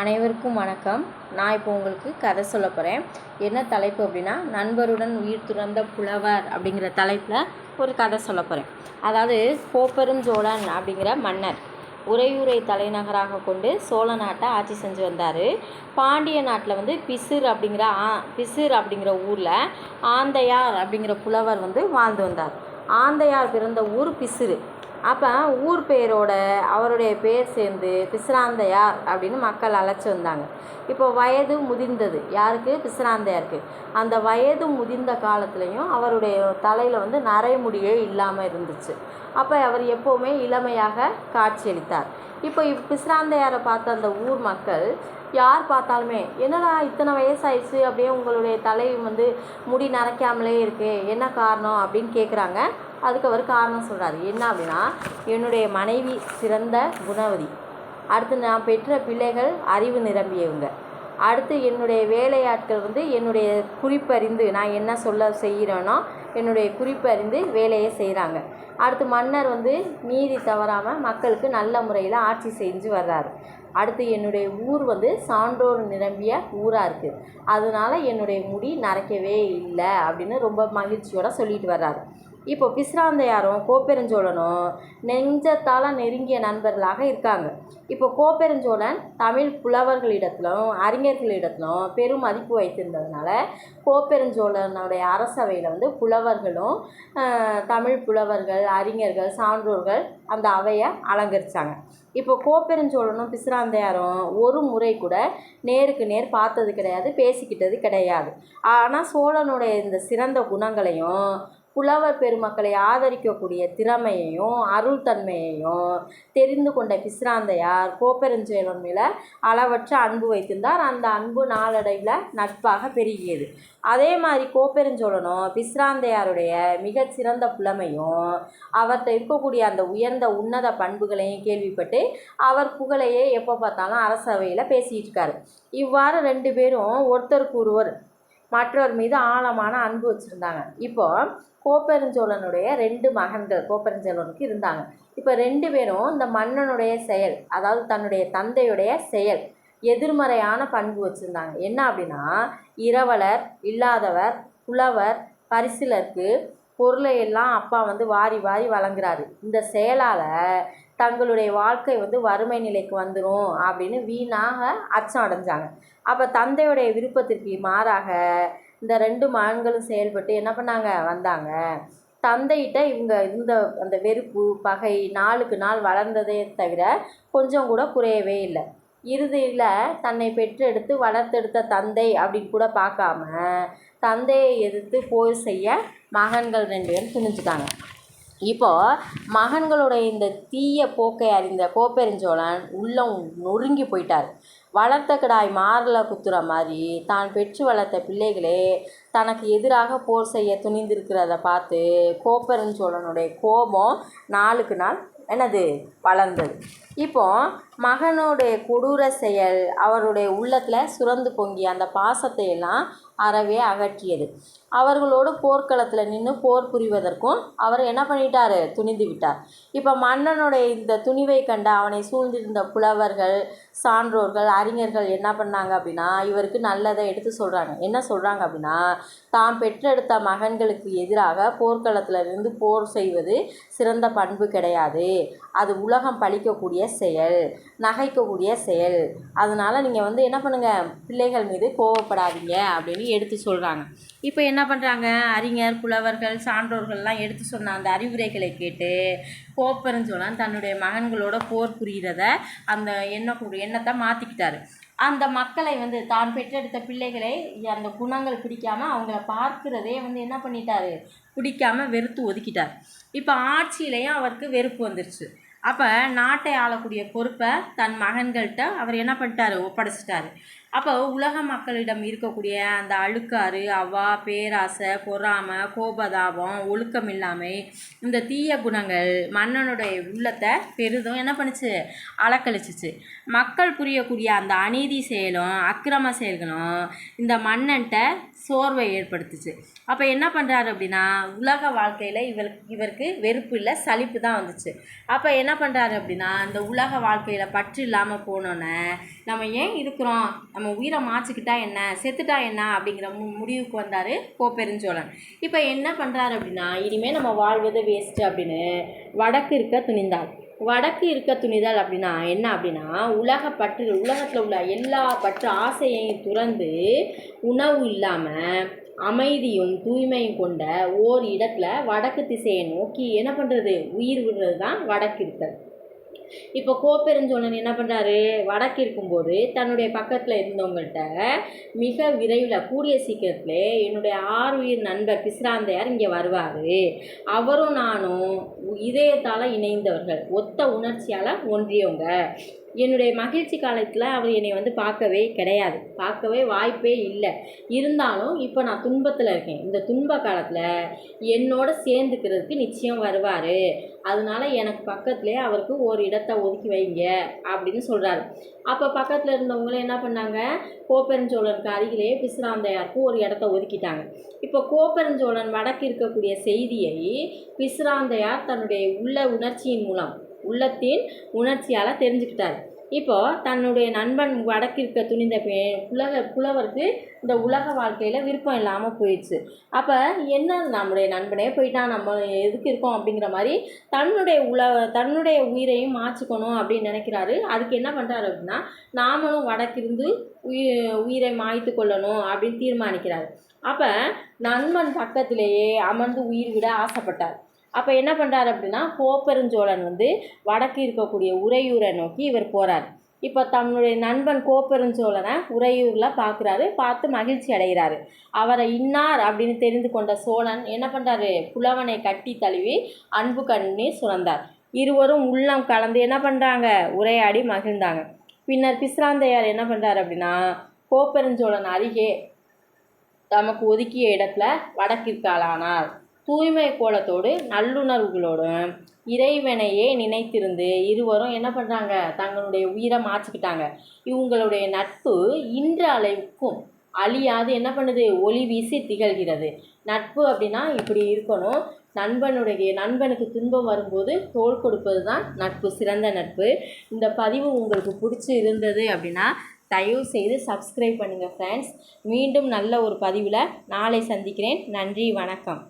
அனைவருக்கும் வணக்கம். நான் இப்போ உங்களுக்கு கதை சொல்ல போகிறேன் என்ன தலைப்பு அப்படின்னா நண்பருடன் உயிர் துறந்த புலவர் அப்படிங்கிற தலைப்பில் ஒரு கதை சொல்ல போகிறேன் அதாவது கோப்பெருஞ்சோழன் அப்படிங்கிற மன்னர் உறையூரை தலைநகராக கொண்டு சோழ நாட்டை ஆட்சி செஞ்சு வந்தார். பாண்டிய நாட்டில் வந்து பிசிர் அப்படிங்கிற ஆ பிசிர் அப்படிங்கிற ஊரில் ஆந்தையார் அப்படிங்கிற புலவர் வந்து வாழ்ந்து வந்தார். ஆந்தையார் பிறந்த ஊர் பிசிறு. அப்போ ஊர் பேரோட அவருடைய பேர் சேர்ந்து பிசிராந்தையார் அப்படின்னு மக்கள் அழைச்சி வந்தாங்க. இப்போ வயது முதிர்ந்தது. யாருக்கு? பிசிராந்தையாருக்கு. அந்த வயது முதிர்ந்த காலத்துலேயும் அவருடைய தலையில் வந்து நரைமுடியே இல்லாமல் இருந்துச்சு. அப்போ அவர் எப்போவுமே இளமையாக காட்சியளித்தார். இப்போ இவ் பிசிராந்தையாரை பார்த்த அந்த ஊர் மக்கள் யார் பார்த்தாலுமே என்னடா இத்தனை வயசாயிடுச்சு? அப்படியே உங்களுடைய தலை வந்து முடி நரைக்காமலே இருக்கு என்ன காரணம்? அப்படின்னு கேட்குறாங்க அதுக்கு அவர் காரணம் சொல்கிறாரு என்ன அப்படின்னா என்னுடைய மனைவி சிறந்த குணவதி. அடுத்து நான் பெற்ற பிள்ளைகள் அறிவு நிரம்பியவங்க. அடுத்து என்னுடைய வேலையாட்கள் வந்து என்னுடைய குறிப்பறிந்து நான் என்ன சொல்ல செய்கிறேனோ என்னுடைய குறிப்பறிந்து வேலையை செய்கிறாங்க அடுத்து மன்னர் வந்து நீதி தவறாமல் மக்களுக்கு நல்ல முறையில் ஆட்சி செஞ்சு வர்றாரு. அடுத்து என்னுடைய ஊர் வந்து சான்றோர் நிரம்பிய ஊராக இருக்குது அதனால என்னுடைய முடி நரைக்கவே இல்லை அப்படின்னு ரொம்ப மகிழ்ச்சியோடு சொல்லிட்டு வர்றாரு. இப்போ பிஸ்ராந்தையாரும் கோப்பெருஞ்சோழனும் நெஞ்சத்தால் நெருங்கிய நண்பர்களாக இருக்காங்க. இப்போ கோப்பெருஞ்சோழன் தமிழ் புலவர்களிடத்திலும் அறிஞர்களிடத்திலும் பெரும் மதிப்பு வைத்திருந்ததுனால கோப்பெருஞ்சோழனுடைய அரசவையில் வந்து புலவர்களும் தமிழ் புலவர்கள் அறிஞர்கள் சான்றோர்கள் அந்த அவையை அலங்கரித்தாங்க இப்போ கோப்பெருஞ்சோழனும் பிசிராந்தையாரும் ஒரு முறை கூட நேருக்கு நேர் பார்த்தது கிடையாது பேசிக்கிட்டது கிடையாது. ஆனால் சோழனுடைய இந்த சிறந்த குணங்களையும் புலவர் பெருமக்களை ஆதரிக்கக்கூடிய திறமையையும் அருள் தன்மையையும் தெரிந்து கொண்ட பிஸ்ராந்தையார் கோப்பெருஞ்சேலன் மேலே அளவற்ற அன்பு வைத்திருந்தார். அந்த அன்பு நாளடைவில் நட்பாக பெருகியது. அதே மாதிரி கோப்பெருஞ்சோழனும் பிஸ்ராந்தையாருடைய மிகச்சிறந்த புலமையும் அவர்கிட்ட இருக்கக்கூடிய அந்த உயர்ந்த உன்னத பண்புகளையும் கேள்விப்பட்டு அவர் புகழையே எப்போ பார்த்தாலும் அரசவையில் பேசிகிட்டு இருக்காரு. இவ்வாறு ரெண்டு பேரும் ஒருத்தருக்கு ஒருவர் மற்றவர் மீது ஆழமான அன்பு வச்சுருந்தாங்க. இப்போ கோப்பெருஞ்சோழனுடைய ரெண்டு மகன்கள் கோப்பெருஞ்சோழனுக்கு இருந்தாங்க. இப்போ ரெண்டு பேரும் இந்த மன்னனுடைய செயல் அதாவது தன்னுடைய தந்தையுடைய செயல் எதிர்மறையான பண்பு வச்சுருந்தாங்க. என்ன அப்படின்னா இரவலர் இல்லாதவர் புலவர் பரிசிலருக்கு பொருளை எல்லாம் அப்பா வந்து வாரி வாரி வழங்குறாரு. இந்த செயலால் தங்களுடைய வாழ்க்கை வந்து வறுமை நிலைக்கு வந்துடும் அப்படின்னு வீணாக அச்சம் அடைஞ்சாங்க. அப்போ தந்தையுடைய விருப்பத்திற்கு மாறாக இந்த ரெண்டு மகன்களும் செயல்பட்டு என்ன பண்ணாங்க? வந்தாங்க. தந்தைகிட்ட இவங்க இந்த அந்த வெறுப்பு பகை நாளுக்கு நாள் வளர்ந்ததே தவிர கொஞ்சம் கூட குறையவே இல்லை. இறுதியில் தன்னை பெற்றெடுத்து வளர்த்தெடுத்த தந்தை அப்படின்னு கூட பார்க்காம தந்தையை எதிர்த்து போர் செய்ய மகன்கள் ரெண்டு பேரும் துணிஞ்சுட்டாங்க. இப்போது மகன்களுடைய இந்த தீய போக்கை அறிந்த கோப்பெருஞ்சோழன் உள்ளம் நொறுங்கி போயிட்டார். வளர்த்த கிடாய் மாரில் குத்துற மாதிரி தான் பெற்று வளர்த்த பிள்ளைகளே தனக்கு எதிராக போர் செய்ய துணிந்திருக்கிறத பார்த்து கோப்பெருஞ்சோழனுடைய கோபம் நாளுக்கு நாள் என்னது? வளர்ந்தது. இப்போ மகனுடைய கொடூர செயல் அவருடைய உள்ளத்தில் சுரந்து பொங்கி அந்த பாசத்தை எல்லாம் அறவே அகற்றியது. அவர்களோடு போர்க்களத்தில் நின்று போர் புரிவதற்கும் அவர் என்ன பண்ணிட்டார்? துணிந்து விட்டார். இப்போ மன்னனுடைய இந்த துணிவை கண்ட அவனை சூழ்ந்திருந்த புலவர்கள் சான்றோர்கள் அறிஞர்கள் என்ன பண்ணாங்க அப்படின்னா இவருக்கு நல்லதை எடுத்து சொல்கிறாங்க என்ன சொல்கிறாங்க அப்படின்னா தாம் பெற்றெடுத்த மகன்களுக்கு எதிராக போர்க்களத்தில் இருந்து போர் செய்வது சிறந்த பண்பு கிடையாது. அது உலகம் பழிக்கக்கூடிய செயல் நகைக்கக்கூடிய செயல். அதனால் நீங்கள் வந்து என்ன பண்ணுங்கள் பிள்ளைகள் மீது கோவப்படாதீங்க அப்படின்னு எடுத்து சொல்கிறாங்க இப்போ என்ன பண்ணுறாங்க அறிஞர் புலவர்கள் சான்றோர்கள்லாம் எடுத்து சொன்ன அந்த அறிவுரைகளை கேட்டு கோப்பெருஞ்சோழன் தன்னுடைய மகன்களோட போர் புரிகிறத அந்த எண்ண எண்ணத்தை மாற்றிக்கிட்டாரு அந்த மக்களை வந்து தான் பெற்றெடுத்த பிள்ளைகளை அந்த குணங்கள் பிடிக்காமல் அவங்கள பார்க்கிறதே வந்து என்ன பண்ணிட்டாரு? பிடிக்காமல் வெறுத்து ஒதுக்கிட்டார். இப்போ ஆட்சியிலையும் அவருக்கு வெறுப்பு வந்துருச்சு. அப்போ நாட்டை ஆளக்கூடிய பொறுப்பை தன் மகன்கள்கிட்ட அவர் என்ன பண்ணிட்டாரு? ஒப்படைச்சிட்டாரு. அப்போ உலக மக்களிடம் இருக்கக்கூடிய அந்த அழுக்காறு அவா பேராசை பொறாமை கோபதாபம் ஒழுக்கம் இல்லாமை இந்த தீய குணங்கள் மன்னனுடைய உள்ளத்தை பெரிதும் என்ன பண்ணுச்சு? அலக்கழிச்சிச்சு. மக்கள் புரியக்கூடிய அந்த அநீதி செயலும் அக்கிரம செயல்களும் இந்த மன்னன்ட்ட சோர்வை ஏற்படுத்துச்சு. அப்போ என்ன பண்ணுறாரு அப்படின்னா உலக வாழ்க்கையில் இவர் இவருக்கு வெறுப்பு இல்லை சலிப்பு தான் வந்துச்சு. அப்போ என்ன பண்ணுறாரு அப்படின்னா இந்த உலக வாழ்க்கையில் பற்று இல்லாமல் போனோன்னே நம்ம ஏன் இருக்கிறோம்? நம்ம நம்ம உயிரை மாச்சிக்கிட்டா என்ன? செத்துட்டா என்ன? அப்படிங்கிற மு முடிவுக்கு வந்தார் கோப்பெருஞ்சோழன் இப்போ என்ன பண்ணுறாரு அப்படின்னா இனிமேல் நம்ம வாழ்வது வேஸ்ட்டு அப்படின்னு வடக்கு இருக்க துணிந்தார் வடக்கு இருக்க துணிதல் அப்படின்னா என்ன அப்படின்னா உலக பற்று உலகத்தில் உள்ள எல்லா பற்று ஆசையையும் துறந்து உணவு இல்லாமல் அமைதியும் தூய்மையும் கொண்ட ஓர் இடத்துல வடக்கு திசையை நோக்கி என்ன பண்ணுறது உயிர் விடுறது தான் வடக்கு இருக்கல் இப்போ கோப்பெருஞ்சோழன் என்ன பண்ணுறாரு வடக்கு இருக்கும்போது தன்னுடைய பக்கத்தில் இருந்தவங்கள்ட்ட மிக விரைவில் கூடிய சீக்கிரத்தில் என்னுடைய ஆறுயிர் நண்பர் பிசிராந்தையார் இங்கே வருவார். அவரும் நானும் இதயத்தால் இணைந்தவர்கள். ஒத்த உணர்ச்சியால் ஒன்றியவங்க. என்னுடைய மகிழ்ச்சி காலத்தில் அவர் என்னை வந்து பார்க்கவே கிடையாது. பார்க்கவே வாய்ப்பே இல்லை. இருந்தாலும் இப்போ நான் துன்பத்தில் இருக்கேன். இந்த துன்ப காலத்தில் என்னோட சேர்ந்துக்கிறதுக்கு நிச்சயம் வருவார். அதனால எனக்கு பக்கத்துலேயே அவருக்கு ஒரு இடத்தை ஒதுக்கி வைங்க அப்படின்னு சொல்கிறாரு அப்போ பக்கத்தில் இருந்தவங்களும் என்ன பண்ணாங்க? கோப்பெருஞ்சோழனுக்கு அருகிலேயே பிசுராந்தையாருக்கும் ஒரு இடத்த ஒதுக்கிட்டாங்க. இப்போ கோப்பெருஞ்சோழன் வடக்கு இருக்கக்கூடிய செய்தியை பிசுராந்தையார் தன்னுடைய உள்ள உணர்ச்சியின் மூலம் உள்ளத்தின் உணர்ச்சியால் தெரிஞ்சுக்கிட்டார். இப்போ தன்னுடைய நண்பன் வடக்கிற்க துணிந்த பே புலக புலவருக்கு இந்த உலக வாழ்க்கையில் விருப்பம் இல்லாமல் போயிடுச்சு. அப்போ என்ன நம்முடைய நண்பனே போயிட்டான் நம்ம எதுக்கு இருக்கோம் அப்படிங்கிற மாதிரி தன்னுடைய உல தன்னுடைய உயிரையும் மாற்றிக்கணும் அப்படின்னு நினைக்கிறாரு. அதுக்கு என்ன பண்ணுறாரு அப்படின்னா நாமளும் வடக்கிருந்து உயிர் உயிரை மாய்த்து கொள்ளணும் அப்படின்னு தீர்மானிக்கிறார். அப்போ நண்பன் பக்கத்திலேயே அமர்ந்து உயிர் விட ஆசைப்பட்டார். அப்போ என்ன பண்ணுறாரு அப்படின்னா கோப்பெருஞ்சோழன் வந்து வடக்கு இருக்கக்கூடிய உறையூரை நோக்கி இவர் போகிறார் இப்போ தன்னுடைய நண்பன் கோப்பெருஞ்சோழனை உறையூரில் பார்க்குறாரு பார்த்து மகிழ்ச்சி அடைகிறாரு. அவரை இன்னார் அப்படின்னு தெரிந்து கொண்ட சோழன் என்ன பண்ணுறாரு புலவனை கட்டி தழுவி அன்பு கண்ணி சுரந்தார். இருவரும் உள்ளம் கலந்து என்ன பண்ணுறாங்க உரையாடி மகிழ்ந்தாங்க. பின்னர் பிஸ்ராந்தையார் என்ன பண்ணுறாரு அப்படின்னா கோப்பெருஞ்சோழன் அருகே தமக்கு ஒதுக்கிய இடத்துல வடக்கிற்காலானார் தூய்மை கோலத்தோடு நல்லுணர்வுகளோடு இறைவனையே நினைத்திருந்து இருவரும் என்ன பண்ணுறாங்க தங்களுடைய உயிரை மாற்றிக்கிட்டாங்க. இவங்களுடைய நட்பு இன்று அளவுக்கும் அழியாது. என்ன பண்ணுது? ஒளி வீசி திகழ்கிறது. நட்பு அப்படின்னா இப்படி இருக்கணும். நண்பனுடைய நண்பனுக்கு துன்பம் வரும்போது தோல் கொடுப்பது தான் நட்பு சிறந்த நட்பு. இந்த பதிவு உங்களுக்கு பிடிச்சி இருந்தது அப்படின்னா தயவு செய்து சப்ஸ்கிரைப் பண்ணுங்கள் ஃப்ரெண்ட்ஸ் மீண்டும் நல்ல ஒரு பதிவில் நாளை சந்திக்கிறேன். நன்றி வணக்கம்.